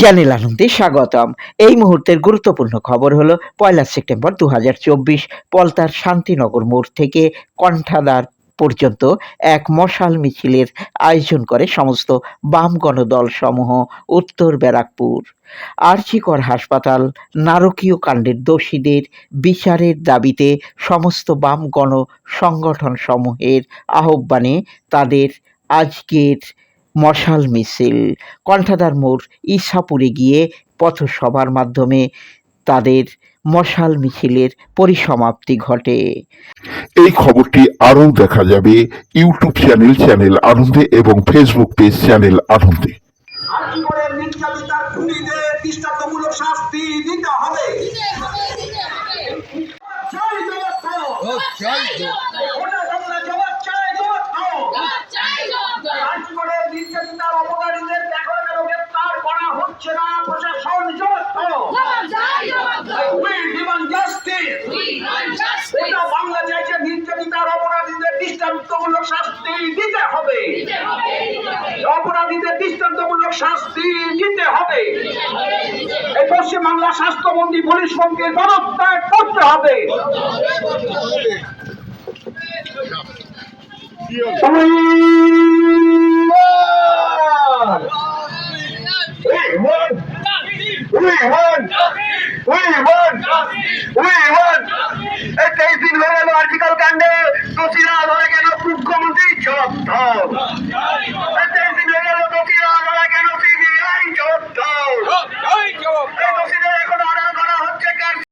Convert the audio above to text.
Channel আনন্দে স্বাগতম। এই মুহূর্তের গুরুত্বপূর্ণ খবর হলো, পয়লা সেপ্টেম্বর দু হাজার চব্বিশ, পলতার শান্তিনগর মোড় থেকে কণ্ঠাদার পর্যন্ত এক মশাল মিছিলের আয়োজন করে সমস্ত বাম গণদল সমূহ উত্তর ব্যারাকপুর। আরজিকর হাসপাতাল নারকীয় কাণ্ডের দোষীদের বিচারের দাবিতে সমস্ত বাম গণ সংগঠন সমূহের আহ্বানে তাদের আজকের মশাল মিছিল। কণ্ঠাদার মোড় ইসাপুরে গিয়ে পথসভার মাধ্যমে তাদের মশাল মিছিলের পরিসমাপ্তি ঘটে। এই খবরটি আরও দেখা যাবে ইউটিউব চ্যানেল চ্যানেল আনন্দে এবং ফেসবুক পেজ চ্যানেল আনন্দে। নির্যাতিতার খুনিদের দৃষ্টান্তমূলক শাস্তি দিতে হবে দৃষ্টান্তমূলক শাস্তি দিতে হবে। অপরাধীদের দৃষ্টান্তমূলক শাস্তি দিতে হবে। এই পশ্চিম বাংলা স্বাস্থ্যমন্ত্রী পুলিশ মন্ত্রীর পদত্যাগ করতে হবে। We want, we want, we want, we want.